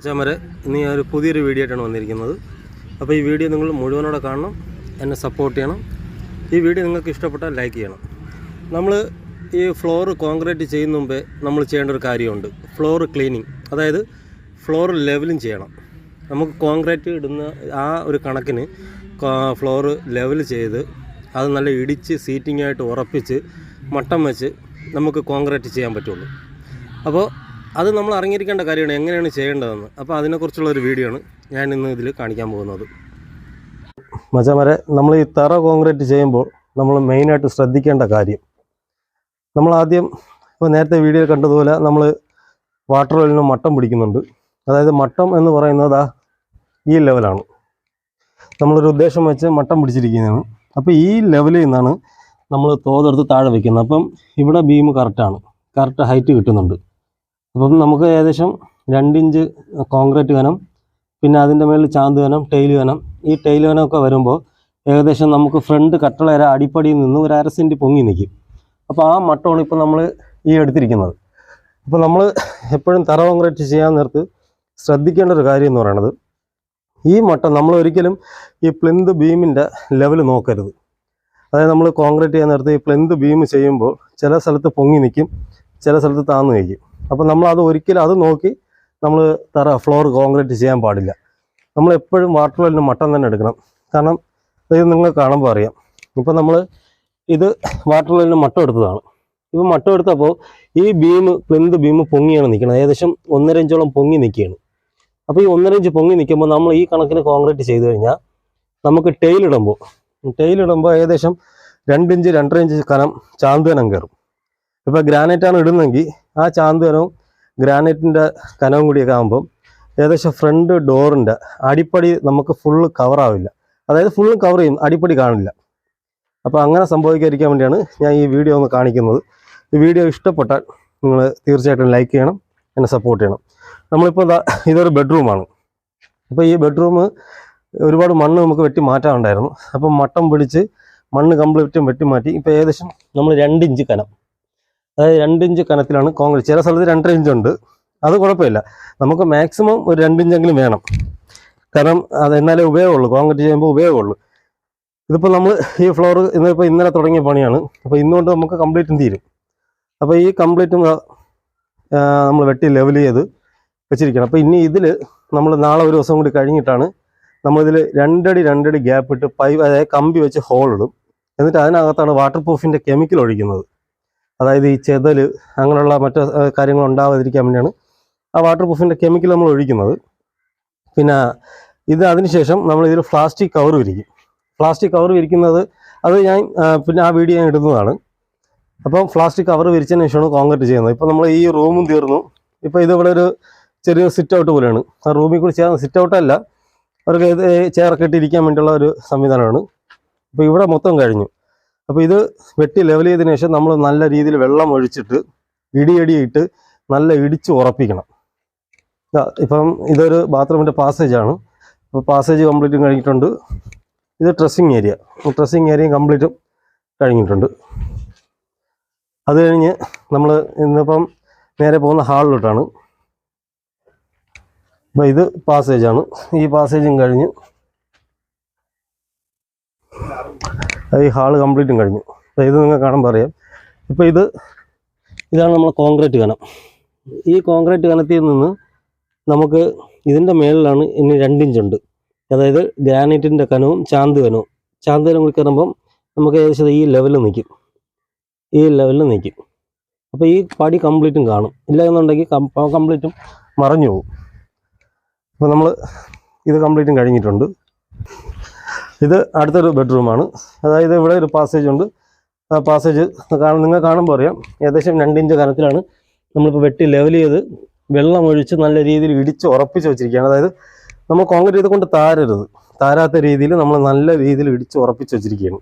അച്ഛാമരെ ഇന്ന് ഞാൻ ഒരു പുതിയൊരു വീഡിയോ ആയിട്ടാണ് വന്നിരിക്കുന്നത്. അപ്പോൾ ഈ വീഡിയോ നിങ്ങൾ മുഴുവനോടെ കാണണം എന്നെ സപ്പോർട്ട് ചെയ്യണം. ഈ വീഡിയോ നിങ്ങൾക്ക് ഇഷ്ടപ്പെട്ടാൽ ലൈക്ക് ചെയ്യണം. നമ്മൾ ഈ ഫ്ലോർ കോൺക്രീറ്റ് ചെയ്യുന്ന മുമ്പേ നമ്മൾ ചെയ്യേണ്ട ഒരു കാര്യമുണ്ട്. ഫ്ലോർ ക്ലീനിങ് അതായത് ഫ്ലോർ ലെവലിങ് ചെയ്യണം. നമുക്ക് കോൺക്രീറ്റ് ഇടുന്ന ആ ഒരു കണക്കിന് ഫ്ലോർ ലെവൽ ചെയ്ത് അത് നല്ല ഇടിച്ച് സീറ്റിംഗ് ആയിട്ട് ഉറപ്പിച്ച് മട്ടം വെച്ച് നമുക്ക് കോൺക്രീറ്റ് ചെയ്യാൻ പറ്റുള്ളൂ. അപ്പോൾ അത് നമ്മൾ അറിഞ്ഞിരിക്കേണ്ട കാര്യമാണ് എങ്ങനെയാണ് ചെയ്യേണ്ടതെന്ന്. അപ്പോൾ അതിനെക്കുറിച്ചുള്ള ഒരു വീഡിയോ ആണ് ഞാൻ ഇന്ന് ഇതിൽ കാണിക്കാൻ പോകുന്നത്. മച്ചമരെ നമ്മൾ ഈ തറ കോൺക്രീറ്റ് ചെയ്യുമ്പോൾ നമ്മൾ മെയിനായിട്ട് ശ്രദ്ധിക്കേണ്ട കാര്യം. നമ്മൾ ആദ്യം ഇപ്പോൾ നേരത്തെ വീഡിയോ കണ്ടതുപോലെ നമ്മൾ വാട്ടർ ഓയിലിന് മട്ടം പിടിക്കുന്നുണ്ട്. അതായത് മട്ടം എന്ന് പറയുന്നത് ആ ഈ ലെവലാണ് നമ്മളൊരു ഉദ്ദേശം വെച്ച് മട്ടം പിടിച്ചിരിക്കുന്നതാണ്. അപ്പോൾ ഈ ലെവലിൽ നിന്നാണ് നമ്മൾ തോതെടുത്ത് താഴെ വയ്ക്കുന്നത് അപ്പം ഇവിടെ ബീം കറക്റ്റാണ് കറക്റ്റ് ഹൈറ്റ് കിട്ടുന്നുണ്ട്. അപ്പം നമുക്ക് ഏകദേശം രണ്ടിഞ്ച് കോൺക്രീറ്റ് കനം പിന്നെ അതിന്റെ മേളിൽ ചാന്ത് കനം ടൈൽ കനം ഈ ടൈൽ കനമൊക്കെ വരുമ്പോൾ ഏകദേശം നമുക്ക് ഫ്രണ്ട് കട്ടളയര അടിപ്പടിയിൽ നിന്ന് ഒരു അര സെന്റ് പൊങ്ങി നിൽക്കും. അപ്പോൾ ആ മട്ടമാണ് ഇപ്പോൾ നമ്മൾ ഈ എടുത്തിരിക്കുന്നത്. അപ്പോൾ നമ്മൾ എപ്പോഴും തറ കോൺക്രീറ്റ് ചെയ്യാൻ നേരത്ത് ശ്രദ്ധിക്കേണ്ട ഒരു കാര്യം എന്ന് പറയണത് ഈ മട്ടം നമ്മൾ ഒരിക്കലും ഈ പ്ലിന്ത് ബീമിന്റെ ലെവൽ നോക്കരുത്. അതായത് നമ്മൾ കോൺക്രീറ്റ് ചെയ്യാൻ നേരത്ത് ഈ പ്ലിന്ത് ബീം ചെയ്യുമ്പോൾ ചില സ്ഥലത്ത് പൊങ്ങി നിൽക്കും ചില സ്ഥലത്ത് താന്നു നിൽക്കും. അപ്പോൾ നമ്മൾ അത് ഒരിക്കലും അത് നോക്കി നമ്മൾ തറ ഫ്ലോർ കോൺക്രീറ്റ് ചെയ്യാൻ പാടില്ല. നമ്മൾ എപ്പോഴും വാട്ടർ വെല്ലിന് മട്ടം തന്നെ എടുക്കണം. കാരണം ഇത് നിങ്ങൾ കാണുമ്പോൾ അറിയാം. ഇപ്പോൾ നമ്മൾ ഇത് വാട്ടർ വെല്ലിന് മട്ടം എടുത്തതാണ്. ഇപ്പം മട്ടം എടുത്തപ്പോൾ ഈ ബീം പ്ലിന്ത് ബീം പൊങ്ങിയാണ് നിൽക്കുന്നത് ഏകദേശം ഒന്നര ഇഞ്ചോളം പൊങ്ങി നിൽക്കുകയാണ് അപ്പോൾ ഈ ഒന്നര ഇഞ്ച് പൊങ്ങി നിൽക്കുമ്പോൾ നമ്മൾ ഈ കണക്കിന് കോൺക്രീറ്റ് ചെയ്ത് കഴിഞ്ഞാൽ നമുക്ക് ടൈലിടുമ്പോൾ ടൈലിടുമ്പോൾ ഏകദേശം രണ്ടിഞ്ച് രണ്ടര ഇഞ്ച് കനം ചാന്തനം കയറും. ഇപ്പോൾ ഗ്രാനൈറ്റാണ് ഇടുന്നെങ്കിൽ ആ ചാന്ത് കനവും ഗ്രാനൈറ്റിന്റെ കനവും കൂടിയൊക്കെ ആകുമ്പം ഏകദേശം ഫ്രണ്ട് ഡോറിന്റെ അടിപ്പടി നമുക്ക് ഫുള്ള് കവറാവില്ല അതായത് ഫുള്ള് കവർ ചെയ്യും അടിപ്പടി കാണില്ല. അപ്പോൾ അങ്ങനെ സംഭവിക്കാതിരിക്കാൻ വേണ്ടിയാണ് ഞാൻ ഈ വീഡിയോ ഒന്ന് കാണിക്കുന്നത്. ഈ വീഡിയോ ഇഷ്ടപ്പെട്ടാൽ നിങ്ങൾ തീർച്ചയായിട്ടും ലൈക്ക് ചെയ്യണം എന്നെ സപ്പോർട്ട് ചെയ്യണം. നമ്മളിപ്പോൾ എന്താ ഇതൊരു ബെഡ്റൂമാണ് അപ്പോൾ ഈ ബെഡ്റൂം ഒരുപാട് മണ്ണ് നമുക്ക് വെട്ടി മാറ്റാനുണ്ടായിരുന്നു. അപ്പം മട്ടം പിടിച്ച് മണ്ണ് കംപ്ലീറ്റും വെട്ടി മാറ്റി ഇപ്പോൾ ഏകദേശം നമ്മൾ രണ്ട് ഇഞ്ച് കനം. അതായത് രണ്ട് ഇഞ്ച് കനത്തിലാണ് കോൺക്രീറ്റ്. ചില സ്ഥലത്ത് രണ്ടര ഇഞ്ച് ഉണ്ട്. അത് കുഴപ്പമില്ല. നമുക്ക് മാക്സിമം ഒരു രണ്ട് ഇഞ്ചെങ്കിലും വേണം. കാരണം അത് എന്നാലേ ഉപയോഗമുള്ളൂ. കോൺക്രീറ്റ് ചെയ്യുമ്പോൾ ഉപയോഗമുള്ളൂ. ഇതിപ്പോൾ നമ്മൾ ഈ ഫ്ലോർ ഇന്നിപ്പോൾ ഇന്നലെ തുടങ്ങിയ പണിയാണ്. അപ്പോൾ ഇന്നുകൊണ്ട് നമുക്ക് കംപ്ലീറ്റും തീരും. അപ്പോൾ ഈ കംപ്ലീറ്റും നമ്മൾ വെട്ടി ലെവൽ ചെയ്ത് വെച്ചിരിക്കണം. അപ്പോൾ ഇനി ഇതിൽ നമ്മൾ നാളെ ഒരു ദിവസം കൂടി കഴിഞ്ഞിട്ടാണ് നമ്മളിതിൽ രണ്ടടി രണ്ടടി ഗ്യാപ്പ് ഇട്ട് പൈപ്പ് അതായത് കമ്പി വെച്ച് ഹോൾ ഇടും. എന്നിട്ട് അതിനകത്താണ് വാട്ടർ പ്രൂഫിന്റെ കെമിക്കൽ ഒഴിക്കുന്നത്. അതായത് ഈ ചെതൽ അങ്ങനെയുള്ള മറ്റു കാര്യങ്ങൾ ഉണ്ടാവാതിരിക്കാൻ വേണ്ടിയാണ് ആ വാട്ടർ പ്രൂഫിന്റെ കെമിക്കൽ നമ്മൾ ഒഴിക്കുന്നത്. പിന്നെ ഇത് അതിനുശേഷം നമ്മൾ ഇതിൽ പ്ലാസ്റ്റിക് കവർ വിരിക്കും. പ്ലാസ്റ്റിക് കവർ വിരിക്കുന്നത് അത് ഞാൻ പിന്നെ ആ വീഡിയോ ഞാൻ ഇടുന്നതാണ്. അപ്പം പ്ലാസ്റ്റിക് കവർ വിരിച്ചതിന് ശേഷമാണ് കോൺക്രീറ്റ് ചെയ്യുന്നത്. ഇപ്പം നമ്മൾ ഈ റൂമും തീർന്നു. ഇപ്പോൾ ഇതിവിടെ ഒരു ചെറിയ സിറ്റ് ഔട്ട് പോലെയാണ്. ആ റൂമിൽ കൂടി ചേർന്ന് സിറ്റ് ഔട്ടല്ല അവർക്ക് ചെയറൊക്കെ ഇട്ടിരിക്കാൻ വേണ്ടിയുള്ള ഒരു സംവിധാനമാണ്. അപ്പോൾ ഇവിടെ മൊത്തം കഴിഞ്ഞു. അപ്പോൾ ഇത് വെട്ടി ലെവൽ ചെയ്തതിന് ശേഷം നമ്മൾ നല്ല രീതിയിൽ വെള്ളം ഒഴിച്ചിട്ട് ഇടിയടിയിട്ട് നല്ല ഇടിച്ച് ഉറപ്പിക്കണം. ഇപ്പം ഇതൊരു ബാത്റൂമിന്റെ പാസേജ് ആണ്. അപ്പോൾ പാസേജ് കംപ്ലീറ്റും കഴിഞ്ഞിട്ടുണ്ട്. ഇത് ഡ്രസ്സിങ് ഏരിയ ഡ്രസ്സിങ് ഏരിയയും കംപ്ലീറ്റും കഴിഞ്ഞിട്ടുണ്ട്. അത് കഴിഞ്ഞ് നമ്മൾ ഇന്നിപ്പം നേരെ പോകുന്ന ഹാളിലോട്ടാണ്. അപ്പോൾ ഇത് പാസേജ് ആണ്. ഈ പാസേജും കഴിഞ്ഞ് ഈ ഹാൾ കംപ്ലീറ്റും കഴിഞ്ഞു. അപ്പോൾ ഇത് നിങ്ങൾ കാണുമ്പോൾ അറിയാം. ഇപ്പോൾ ഇത് ഇതാണ് നമ്മൾ കോൺക്രീറ്റ് കനം. ഈ കോൺക്രീറ്റ് കനത്തിൽ നിന്ന് നമുക്ക് ഇതിന്റെ മേളിലാണ് ഇനി രണ്ടിഞ്ചുണ്ട് അതായത് ഗ്രാനൈറ്റിന്റെ കനവും ചാന്ത് കനവും. ചാന്ത് കനം കൂടി കയറുമ്പം നമുക്ക് ഏകദേശം ഈ ലെവലിൽ നിൽക്കും. ഈ ലെവലിൽ നിൽക്കും. അപ്പോൾ ഈ പടി കംപ്ലീറ്റും കാണും. ഇല്ല എന്നുണ്ടെങ്കിൽ കംപ്ലീറ്റും മറഞ്ഞു പോകും. അപ്പോൾ നമ്മൾ ഇത് കംപ്ലീറ്റും കഴിഞ്ഞിട്ടുണ്ട്. ഇത് അടുത്തൊരു ബെഡ്റൂമാണ്. അതായത് ഇവിടെ ഒരു പാസേജ് ഉണ്ട്. ആ പാസേജ് നിങ്ങൾ കാണുമ്പോൾ അറിയാം. ഏകദേശം രണ്ടിഞ്ച് കനത്തിലാണ് നമ്മളിപ്പോൾ വെട്ടി ലെവൽ ചെയ്ത് വെള്ളം ഒഴിച്ച് നല്ല രീതിയിൽ ഇടിച്ച് ഉറപ്പിച്ച് വെച്ചിരിക്കുകയാണ്. അതായത് നമ്മൾ കോൺക്രീറ്റ് കൊണ്ട് താരരുത്. താരാത്ത രീതിയിൽ നമ്മൾ നല്ല രീതിയിൽ ഇടിച്ച് ഉറപ്പിച്ച് വെച്ചിരിക്കുകയാണ്.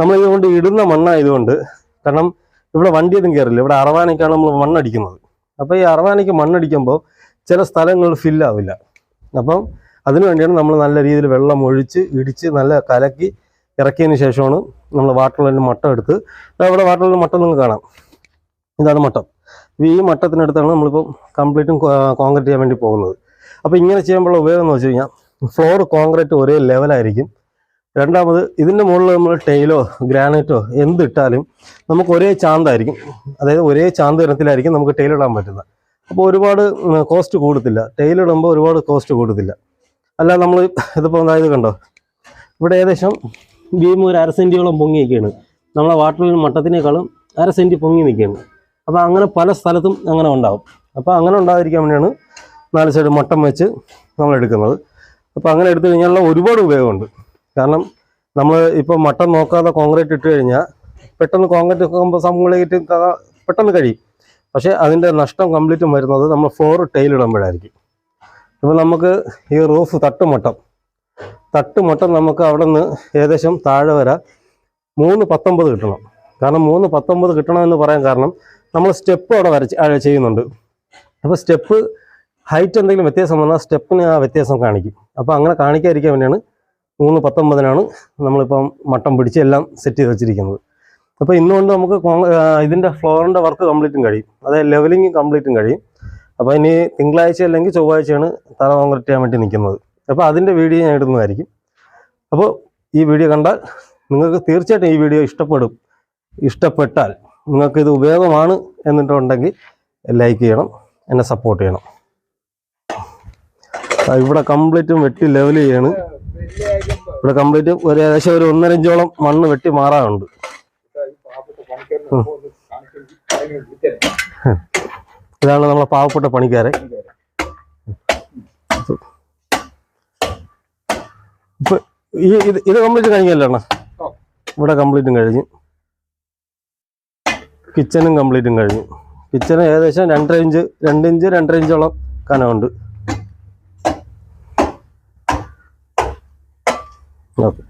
നമ്മൾ ഇതുകൊണ്ട് ഇടുന്ന മണ്ണായതുകൊണ്ട് കാരണം ഇവിടെ വണ്ടിയൊന്നും കയറില്ല ഇവിടെ അറവാനയ്ക്കാണ് നമ്മൾ മണ്ണടിക്കുന്നത്. അപ്പോൾ ഈ അറവാനയ്ക്ക് മണ്ണടിക്കുമ്പോൾ ചില സ്ഥലങ്ങൾ ഫില്ലാവില്ല അപ്പം അതിനു വേണ്ടിയാണ് നമ്മൾ നല്ല രീതിയിൽ വെള്ളം ഒഴിച്ച് ഇടിച്ച് നല്ല കലക്കി ഇറക്കിയതിന് ശേഷമാണ് നമ്മൾ വാട്ടറിൽ മട്ടം എടുത്ത്. ഇവിടെ വാട്ടറിൽ മട്ടം നിങ്ങൾക്ക് കാണാം. ഇതാണ് മട്ടം. ഈ മട്ടത്തിനടുത്താണ് നമ്മളിപ്പോൾ കംപ്ലീറ്റും കോൺക്രീറ്റ് ചെയ്യാൻ വേണ്ടി പോകുന്നത്. അപ്പോൾ ഇങ്ങനെ ചെയ്യുമ്പോഴുള്ള ഉപയോഗം എന്ന് വെച്ച് കഴിഞ്ഞാൽ ഫ്ലോർ കോൺക്രീറ്റ് ഒരേ ലെവലായിരിക്കും രണ്ടാമത് ഇതിന്റെ മുകളിൽ നമ്മൾ ടൈലോ ഗ്രാനൈറ്റോ എന്തിട്ടാലും നമുക്ക് ഒരേ ചാന്തായിരിക്കും. അതായത് ഒരേ ചാന്ത് ഇനത്തിലായിരിക്കും നമുക്ക് ടൈൽ ഇടാൻ പറ്റുന്നത്. അപ്പോൾ ഒരുപാട് കോസ്റ്റ് കൂടത്തില്ല. ടൈൽ ഇടുമ്പോൾ ഒരുപാട് കോസ്റ്റ് കൂടത്തില്ല. അല്ല നമ്മൾ ഇതിപ്പോൾ അതായത് കണ്ടോ ഇവിടെ ഏകദേശം ബീം ഒരു അര സെന്റിയോളം പൊങ്ങി നിൽക്കുകയാണ് നമ്മളെ വാട്ടറിൽ മട്ടത്തിനേക്കാളും അര സെന്റി പൊങ്ങി നിൽക്കുകയാണ്. അപ്പോൾ അങ്ങനെ പല സ്ഥലത്തും അങ്ങനെ ഉണ്ടാവും. അപ്പോൾ അങ്ങനെ ഉണ്ടാകാതിരിക്കാൻ വേണ്ടിയാണ് നാല് സൈഡ് മട്ടം വെച്ച് നമ്മൾ എടുക്കുന്നത്. അപ്പോൾ അങ്ങനെ എടുത്തു കഴിഞ്ഞാൽ ഒരുപാട് ഉപയോഗമുണ്ട്. കാരണം നമ്മൾ ഇപ്പോൾ മട്ടം നോക്കാതെ കോൺക്രീറ്റ് ഇട്ട് കഴിഞ്ഞാൽ പെട്ടെന്ന് കോൺക്രീറ്റ് കംപ്ലീറ്റ് പെട്ടെന്ന് കഴിയും. പക്ഷേ അതിന്റെ നഷ്ടം കംപ്ലീറ്റും വരുന്നത് നമ്മൾ ഫ്ലോർ ടൈൽ ഇടുമ്പോഴായിരിക്കും. ഇപ്പോൾ നമുക്ക് ഈ റൂഫ് തട്ടുമട്ടം. തട്ടുമട്ടം നമുക്ക് അവിടെ നിന്ന് ഏകദേശം താഴെ വരെ മൂന്ന് പത്തൊമ്പത് കിട്ടണം. കാരണം മൂന്ന് പത്തൊമ്പത് കിട്ടണമെന്ന് പറയാൻ കാരണം നമ്മൾ സ്റ്റെപ്പ് അവിടെ വരച്ച് ചെയ്യുന്നുണ്ട്. അപ്പോൾ സ്റ്റെപ്പ് ഹൈറ്റ് എന്തെങ്കിലും വ്യത്യാസം വന്നാൽ സ്റ്റെപ്പിന് ആ വ്യത്യാസം കാണിക്കും. അപ്പോൾ അങ്ങനെ കാണിക്കാതിരിക്കാൻ വേണ്ടിയാണ് മൂന്ന് പത്തൊമ്പതിനാണ് നമ്മളിപ്പം മട്ടം പിടിച്ച് എല്ലാം സെറ്റ് ചെയ്ത് വെച്ചിരിക്കുന്നത്. അപ്പോൾ ഇന്നുകൊണ്ട് നമുക്ക് ഇതിന്റെ ഫ്ലോറിന്റെ വർക്ക് കംപ്ലീറ്റും കഴിയും. അതായത് ലെവലിങ്ങും കംപ്ലീറ്റും കഴിയും. അപ്പോൾ ഇനി തിങ്കളാഴ്ച അല്ലെങ്കിൽ ചൊവ്വാഴ്ചയാണ് തറ കോൺക്രീറ്റ് ചെയ്യാൻ വേണ്ടി നിൽക്കുന്നത്. അപ്പോൾ അതിന്റെ വീഡിയോ ഞാൻ ഇടുന്നതായിരിക്കും. അപ്പോൾ ഈ വീഡിയോ കണ്ടാൽ നിങ്ങൾക്ക് തീർച്ചയായിട്ടും ഈ വീഡിയോ ഇഷ്ടപ്പെടും. ഇഷ്ടപ്പെട്ടാൽ നിങ്ങൾക്ക് ഇത് ഉപയോഗമാണ് എന്നിട്ടുണ്ടെങ്കിൽ ലൈക്ക് ചെയ്യണം എന്നെ സപ്പോർട്ട് ചെയ്യണം. ഇവിടെ കംപ്ലീറ്റും വെട്ടി ലെവൽ ചെയ്യാണ്. ഇവിടെ കംപ്ലീറ്റ് ഒരു ഏകദേശം ഒരു ഒന്നരഞ്ചോളം മണ്ണ് വെട്ടി മാറാറുണ്ട് ഇതാണ് നമ്മളെ പാവപ്പെട്ട പണിക്കാരെ. ഇപ്പൊ ഈ ഇത് ഇത് കംപ്ലീറ്റ് കഴിഞ്ഞല്ലോ അണ്ണാ? ഇവിടെ കംപ്ലീറ്റും കഴിഞ്ഞു. കിച്ചണും കംപ്ലീറ്റും കഴിഞ്ഞു. കിച്ചണ് ഏകദേശം രണ്ടര ഇഞ്ച് രണ്ട് ഇഞ്ച് രണ്ടര ഇഞ്ചോളം കനമുണ്ട് ഓക്കെ.